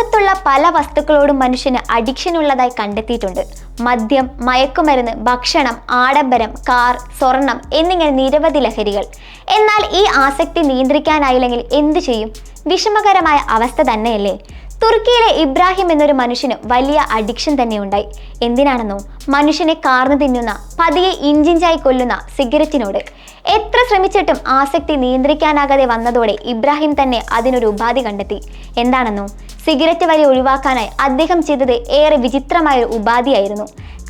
ലോകത്തുള്ള പല വസ്തുക്കളോടും മനുഷ്യന് അഡിക്ഷൻ ഉള്ളതായി കണ്ടെത്തിയിട്ടുണ്ട്. മദ്യം മയക്കുമരുന്ന് ഭക്ഷണം ആഡംബരം കാർ സ്വർണം എന്നിങ്ങനെ നിരവധി ലഹരികൾ. എന്നാൽ ഈ ആസക്തി നിയന്ത്രിക്കാനായില്ലെങ്കിൽ എന്തു ചെയ്യും? വിഷമകരമായ അവസ്ഥ തന്നെയല്ലേ? തുർക്കിയിലെ ഇബ്രാഹിം എന്നൊരു മനുഷ്യന് വലിയ അഡിക്ഷൻ തന്നെ ഉണ്ടായി എന്തിനാണെന്നോ? മനുഷ്യനെ കാർന്നു തിന്നുന്ന പതിയെ ഇഞ്ചിഞ്ചായി കൊല്ലുന്ന സിഗരറ്റിനോട്. എത്ര ശ്രമിച്ചിട്ടും ആസക്തി നിയന്ത്രിക്കാനാകാതെ വന്നതോടെ ഇബ്രാഹിം തന്നെ അതിനൊരു ഉപാധി കണ്ടെത്തി. എന്താണെന്നോ? സിഗരറ്റ് വലി ഒഴിവാക്കാനായി അദ്ദേഹം ചെയ്തത് ഏറെ വിചിത്രമായ ഒരു ഉപാധിയായിരുന്നു.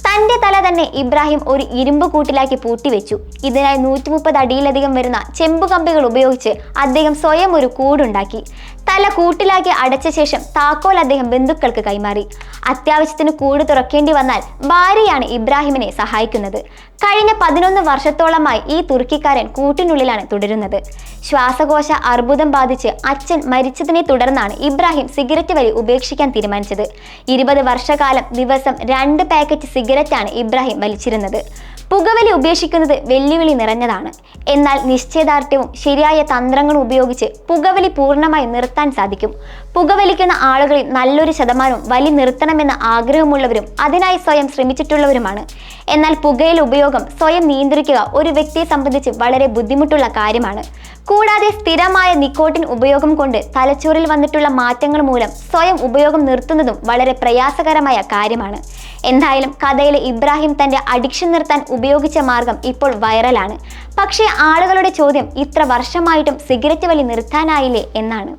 തന്റെ തല തന്നെ ഇബ്രാഹിം ഒരു ഇരുമ്പ് കൂട്ടിലാക്കി പൂട്ടിവെച്ചു. ഇതിനായി നൂറ്റി മുപ്പത് അടിയിലധികം വരുന്ന ചെമ്പുകമ്പികൾ ഉപയോഗിച്ച് അദ്ദേഹം സ്വയം ഒരു കൂടുണ്ടാക്കി. തല കൂട്ടിലാക്കി അടച്ച ശേഷം താക്കോൽ അദ്ദേഹം ബന്ധുക്കൾക്ക് കൈമാറി. അത്യാവശ്യത്തിന് കൂട് തുറക്കേണ്ടി വന്നാൽ ഭാര്യയാണ് ഇബ്രാഹിമിനെ സഹായിക്കുന്നത്. കഴിഞ്ഞ പതിനൊന്ന് വർഷത്തോളമായി ഈ തുർക്കിക്കാരൻ കൂട്ടിനുള്ളിലാണ് തുടരുന്നത്. ശ്വാസകോശ അർബുദം ബാധിച്ച് അച്ഛൻ മരിച്ചതിനെ തുടർന്നാണ് ഇബ്രാഹിം സിഗരറ്റ് വലി ഉപേക്ഷിക്കാൻ തീരുമാനിച്ചത്. ഇരുപത് വർഷക്കാലം ദിവസം രണ്ട് പാക്കറ്റ് സിഗരറ്റാണ് ഇബ്രാഹിം വലിച്ചിരുന്നത്. പുകവലി ഉപേക്ഷിക്കുന്നത് വെല്ലുവിളി നിറഞ്ഞതാണ്. എന്നാൽ നിശ്ചയദാർഢ്യവും ശരിയായ തന്ത്രങ്ങളും ഉപയോഗിച്ച് പുകവലി പൂർണമായി നിർത്താൻ സാധിക്കും. പുകവലിക്കുന്ന ആളുകളിൽ നല്ലൊരു ശതമാനവും വലി നിർത്തണമെന്ന ആഗ്രഹമുള്ളവരും അതിനായി സ്വയം ശ്രമിച്ചിട്ടുള്ളവരുമാണ്. എന്നാൽ പുകയില ഉപയോഗം സ്വയം നിയന്ത്രിക്കുക ഒരു വ്യക്തിയെ സംബന്ധിച്ച് വളരെ ബുദ്ധിമുട്ടുള്ള കാര്യമാണ്. കൂടാതെ സ്ഥിരമായ നിക്കോട്ടിൻ ഉപയോഗം കൊണ്ട് തലച്ചോറിൽ വന്നിട്ടുള്ള മാറ്റങ്ങൾ മൂലം സ്വയം ഉപയോഗം നിർത്തുന്നതും വളരെ പ്രയാസകരമായ കാര്യമാണ്. എന്തായാലും കഥയിലെ ഇബ്രാഹിം തന്റെ അഡിക്ഷൻ നിർത്താൻ ഉപയോഗിച്ച മാർഗം ഇപ്പോൾ വൈറലാണ്. പക്ഷേ ആളുകളുടെ ചോദ്യം ഇത്ര വർഷമായിട്ടും സിഗരറ്റ് വലി നിർത്താനായില്ലേ എന്നാണ്.